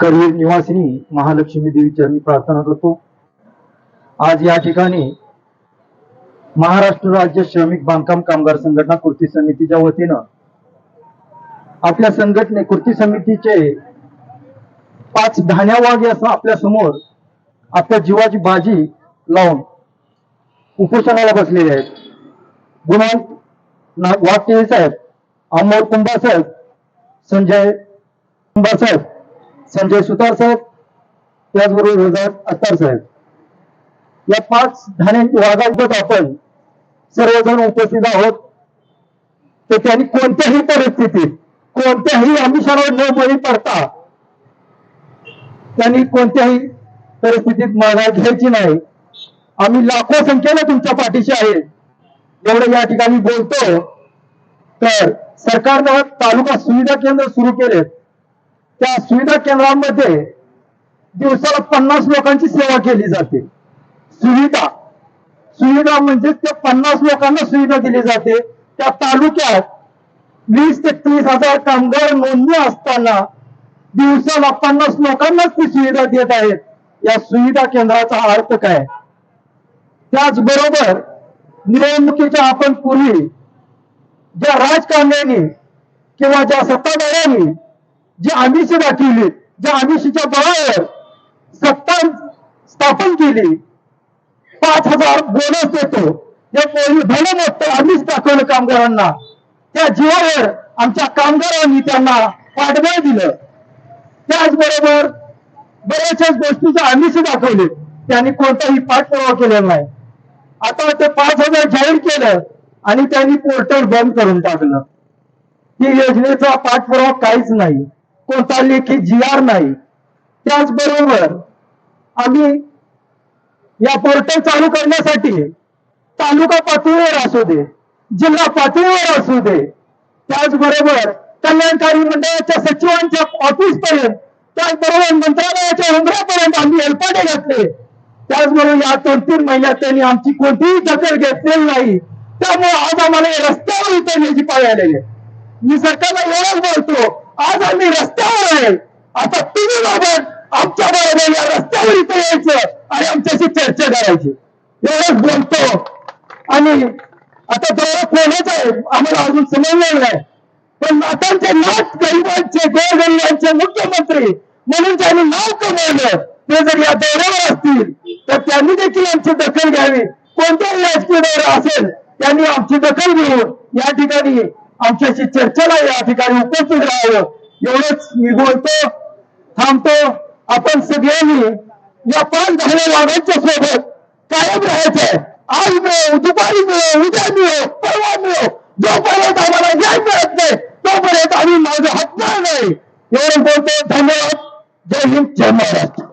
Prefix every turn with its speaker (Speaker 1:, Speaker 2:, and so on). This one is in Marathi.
Speaker 1: करवीर निवासिनी महालक्ष्मी देवी चरणी प्रार्थना करतो. आज या ठिकाणी महाराष्ट्र राज्य श्रमिक बांधकाम कामगार संघटना कृती समितीच्या वतीनं आपल्या संघटने कृती समितीचे पाच धान्या वाघ असं आपल्यासमोर आपल्या जीवाची बाजी लावून उपोषणाला बसलेले आहेत. गुणांक ना- वाघ साहेब अमोल कुंभासाहेब संजय कुंभासाहेब संजय सुतार साहेब त्याचबरोबर रोजात अत्तार साहेब. या पाच धान्या वाघांसोबत आपण सर्वजण उपस्थित आहोत. तर त्यांनी कोणत्याही परिस्थितीत कोणत्याही आमिषावर न बळी पडता त्यांनी कोणत्याही परिस्थितीत माघार घ्यायची नाही. आम्ही लाखो संख्येने तुमच्या पाठीशी आहे. एवढं या ठिकाणी बोलतो. तर सरकारनं तालुका सुविधा केंद्र सुरू केलेत. त्या सुविधा केंद्रामध्ये दिवसाला पन्नास लोकांची सेवा केली जाते. सुविधा. सुविधा म्हणजे त्या पन्नास लोकांना सुविधा दिली जाते. त्या तालुक्यात वीस ते तीस हजार कामगार नोंदणी असताना दिवसाला पन्नास लोकांनाच ती सुविधा देत आहेत. या सुविधा केंद्राचा अर्थ काय? त्याचबरोबर निवडणुकीच्या आपण पूर्वी ज्या राजकारण्यांनी किंवा ज्या सत्ताधाऱ्यांनी जी आमिष दाखवली ज्या आमिषीच्या बळावर सत्ता स्थापन केली. पाच हजार बोनस देतो. हे भलं मोठं आम्हीच दाखवलं कामगारांना. त्या जीवावर आमच्या कामगारांनी त्यांना पाठबळ दिलं. त्याचबरोबर बऱ्याचशाच गोष्टीचे आमिष दाखवले. त्यांनी कोणताही पाठपुरावा केलेला नाही. आता ते पाच हजार जाहीर केलं आणि त्यांनी पोर्टल बंद करून टाकलं. ही योजनेचा पाठपुरावा काहीच नाही. कोणता लेखी जी आर नाही. त्याचबरोबर आम्ही या पोर्टल चालू करण्यासाठी तालुका पातळीवर असू दे जिल्हा पातळीवर असू दे त्याचबरोबर कल्याणकारी मंडळाच्या सचिवांच्या ऑफिस पर्यंत त्याचबरोबर मंत्रालयाच्या उंबऱ्यापर्यंत आम्ही हेलपाटे घातले. त्याचबरोबर या दोन तीन महिन्यात त्यांनी आमची कोणतीही दखल घेतलेली नाही. त्यामुळे आज आम्हाला रस्त्यावर उतरण्याची पाळी आलेली मी सरकारला एवढंच बोलतो आम्ही रस्त्यावर आहे. आता तुम्ही बाबत आमच्या बरोबर या रस्त्यावर इथे यायचं आणि आमच्याशी चर्चा करायची. एवढंच बोलतो. आणि आता दौरा कोणाचा आहे? आम्हाला अजून समजलेलं नाही पण नातांचे नाथ गरिबांचे गोरगरिबांचे मुख्यमंत्री म्हणून त्यांनी नाव कमवलं ते जर या दौऱ्यावर असतील तर त्यांनी देखील आमची दखल घ्यावी. कोणत्याही राजकीय दौरा असेल त्यांनी आमची दखल घेऊन या ठिकाणी आमच्याशी चर्चेला या ठिकाणी उपस्थित राहावं. एवढंच मी बोलतो थांबतो. आपण सगळ्यांनी या पाच दहा वाघांच्या सोबत कायम राहायचंय. आज मिळो दुपारी मिळो उद्या मिळो परवा मिळो. जोपर्यंत आम्हाला न्याय मिळत नाही तोपर्यंत आम्ही माझं हटणार नाही. एवढं बोलतो. धन्यवाद. जय हिंद जय महाराष्ट्र.